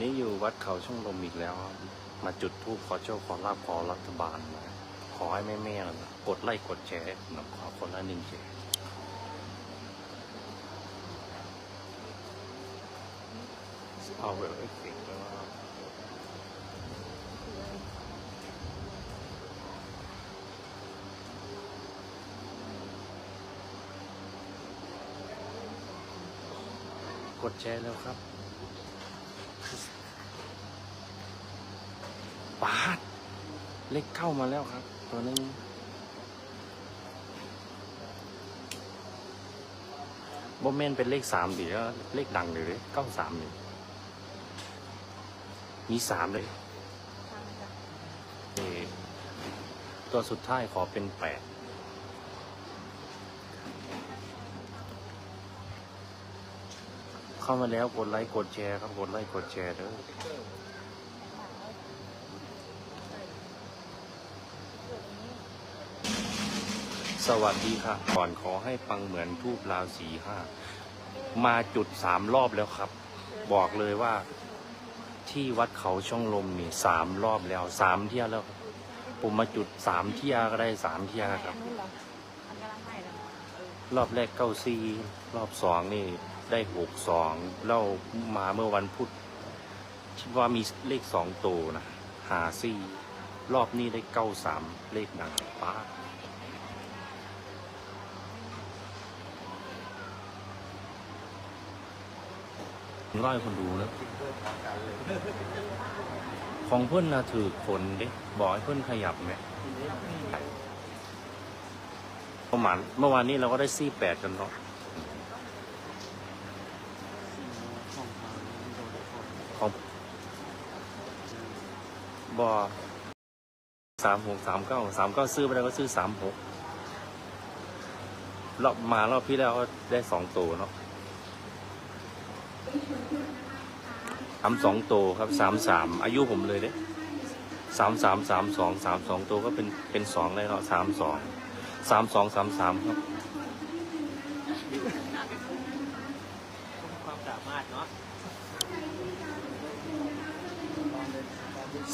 นี้อยู่วัดเขาช่องลมอีกแล้วครับ มาจุดธูปขอโชคขอลาภขอรัฐบาลนะขอให้แม่แม่นะกดไลค์กดแชร์นะขอคนละหนึ่งแชร์เอาแบบเอฟเฟกต์ไปว่าๆกดแชร์แล้วครับ ปาดเลขเข้ามาแล้วครับ ตัวนึงโบแมนเป็นเลขสามดีแล้วเลขดังเลยเลยเก้าสามนี่มีสามเลยเอ่อตัวสุดท้ายขอเป็นแปดเข้ามาแล้วกดไลค์กดแชร์ครับ กดไลค์กดแชร์เด้อ สวัสดีค่ะ ก่อนขอให้ปังเหมือนทูบลาวสีห้ามาจุดสามรอบแล้วครับ บอกเลยว่าที่วัดเขาช่องลมนี่สามรอบแล้วสามเที่ยแล้วครับผมมาจุดสามเที่ยก็ได้สามเที่ยครับ รอบแรกเก้าซีรอบสองนี่ได้หกสองแล้วมาเมื่อวันพุธคิดว่ามีเลขสองตัวนะหาซีรอบนี้ได้เก้าสามเลขหนังป้า ร้อยคนดูแล้วของเพื่อนนะถือฝนเด้บอกให้เพื่อนขยับไหมประมาณเมื่อวานนี้เราก็ได้ซี่แปดกันเนาะของบอสามหกสามเก้าสามเก้าซื้อไปแล้วก็ซื้อสามหกรอบมารอบที่แล้วก็ได้สองตัวเนาะ สามสองโตวครับสามสามอายุผมเลยเด้สามสามสามสองสามสองตัวก็เป็นเป็นสองเลยเนาะสามสองสามสองสามสามครับ ความสามารถเนาะ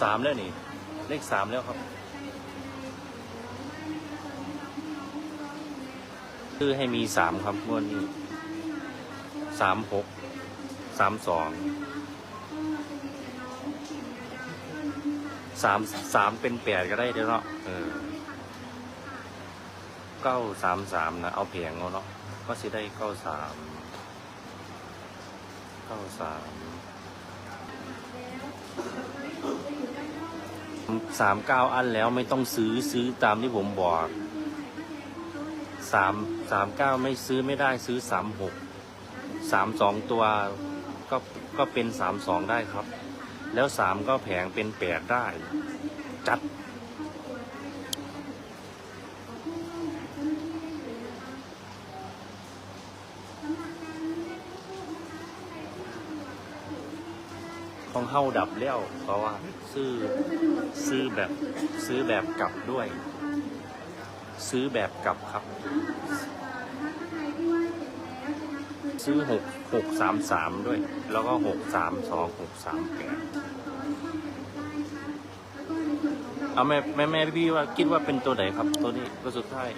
สามแล้วนี่ เลขสามแล้วครับ คือให้มีสามครับงวดนี้สามหก สามสองสามสามเป็นแปดก็ได้เด้อเนาะเออเก้าสามสามนะเอาเพียงเอาเนาะก็สิได้เก้าสามเก้าสามสามเก้าอันแล้วไม่ต้องซื้อซื้อตามที่ผมบอกสามสามเก้าไม่ซื้อไม่ได้ซื้อสามหกสามสองตัว ก็ก็เป็นสามสองได้ครับ แล้วสามก็แผงเป็นแปดได้ จัด ของเฮาดับแล้วเพราะว่า ซื้อซื้อแบบซื้อแบบกลับด้วย ซื้อแบบกลับครับ ซื้อหกหกสามสามด้วย แล้วก็หกสามสองหกสามแปดเอาแม่แม่แม่พี่ว่าคิดว่าเป็นตัวไหนครับ ตัวนี้ตัวสุดท้าย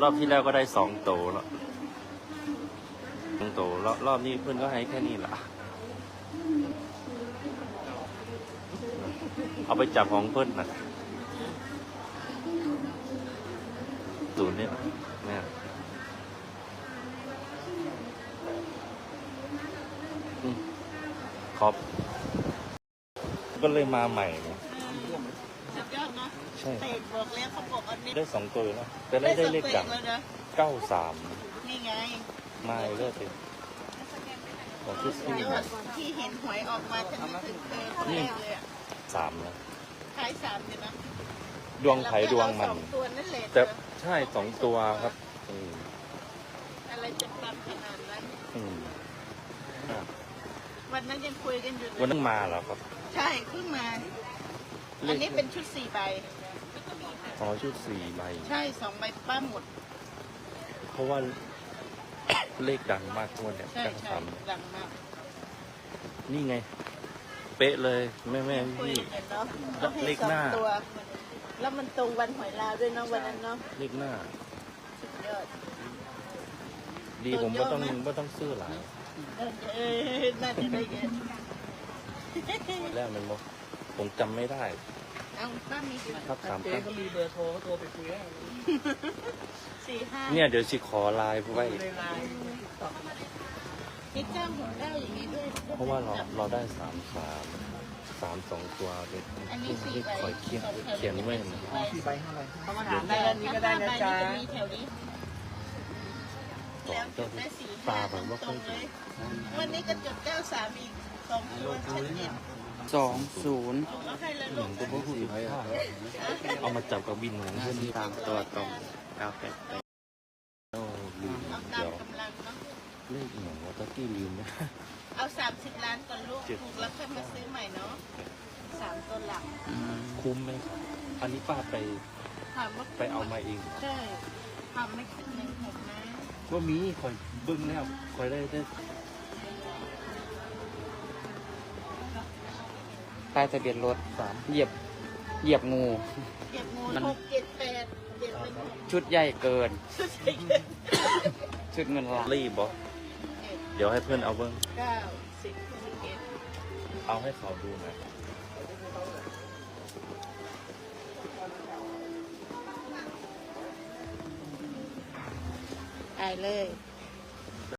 รอบที่แล้วก็ได้สองโตแล้วสองโตรอบรอบนี้เพื่อนก็ให้แค่นี้แหละ เอาไปจับของเพิ่นนะศูนย์เนี่ยเนี่ยอืมขอบ ก็เลยมาใหม่ไงสุดยอดเนาะใช่เตะบอกแล้วเขาบอกอันนี้ได้สองตัวแล้วแต่ได้ได้เลขสดัองงตัวแล้วนะเก้าสามนี่ไงมาเรื่อยเลยบอกที่สี่ยอดที่เห็นหวยออกมาจะนึกถึงเธอคนแรกเลยอะ สามแล้วคล้ายสามเลยนะดวงไผ่ดวงมัน เราไปเอาสองตัวนั่นแหละแต่ใช่สองตัวครับอืมอะไรจะปังขนาดนั้น อืมอะวันนั้นยังคุยกันอยู่เลวันยนั้นมาแล้วครับใช่เพิ่งมา อันนี้เป็นชุดสี่ใบออ๋อชุดสี่ใบ ใช่สองใบป้าหมด เพราะว่า เลขดังมากงวดเนี่ยใช่เก้าใช่สามดังมาก นี่ไง เป๊ะเลยแม่แม่คุยพี่กันเนาะเลขหน้าสองตัว แล้วมันตรงวันหวยลาวด้วยเนาะวันนั้นเนาะเลขหน้า สุดยอด ดีผมก็ต้องก็ต้องซื้อหลายเออเออน่าจะได้เยอะแล้วมันบอกผมจำไม่ได้เอาป้ามีกี่ครับสามเจ๊ตั้งก็มีเบอร์โทรก็โทรไปคุยได้สี่ห้าเนี่ยเดี๋ยวสิขอไลน์ไว้ในไลน์ ตอบมีเก้าหกเก้าอย่างนี้ด้วยเพราะว่าเราเราได้สามสามสามสองตัวเลยอันนี้สี่ที่ใบคอยเขียนเขียนไว้นะสี่ใบเท่าไหร่เขามาถามได้อันนี้ก็ได้นะจ๊ะถ้าห้าใบนี่จะมีแถวนี้สอแล้วงจุก็ดได้สี่ปลาห้าผมว่าตค่รอยงเลยวันนี้ก็จุดเก้าสามอีกสองตัวชัดเจนสองศูนย์ก็ให้เลยหลูนึ่กงก็บ่สิบห้าเอามาจับกับวินของเพื่อนที่ตามตัวตรงเก้าแปด กี้ลืมนะเอาสามสิบล้านก่อนลูกถูกแล้วค่อยมาซื้อใหม่เนาะสามตัวหลักคุ้มไหมครับอันนี้ป้าไปถามว่าไปเอามาเองใช่ทำไม่ขึ้นหนึ่งหกนะว่ามีคอยเบิ้งแล้วคอยได้ได้ป้ายทะเบียนรถสามเหยียบเหยียบงูเก็บงูมันหกเจ็ดแปดเจ็ดเป็นหกชุดใหญ่เกินใช่เจ็ดชุดเงินล้านรีบบอก เดี๋ยวให้เพื่อนเอาเบิ้งเก้าสิบสิบเอ็ดเอาให้เขาดูนะไปเลยเ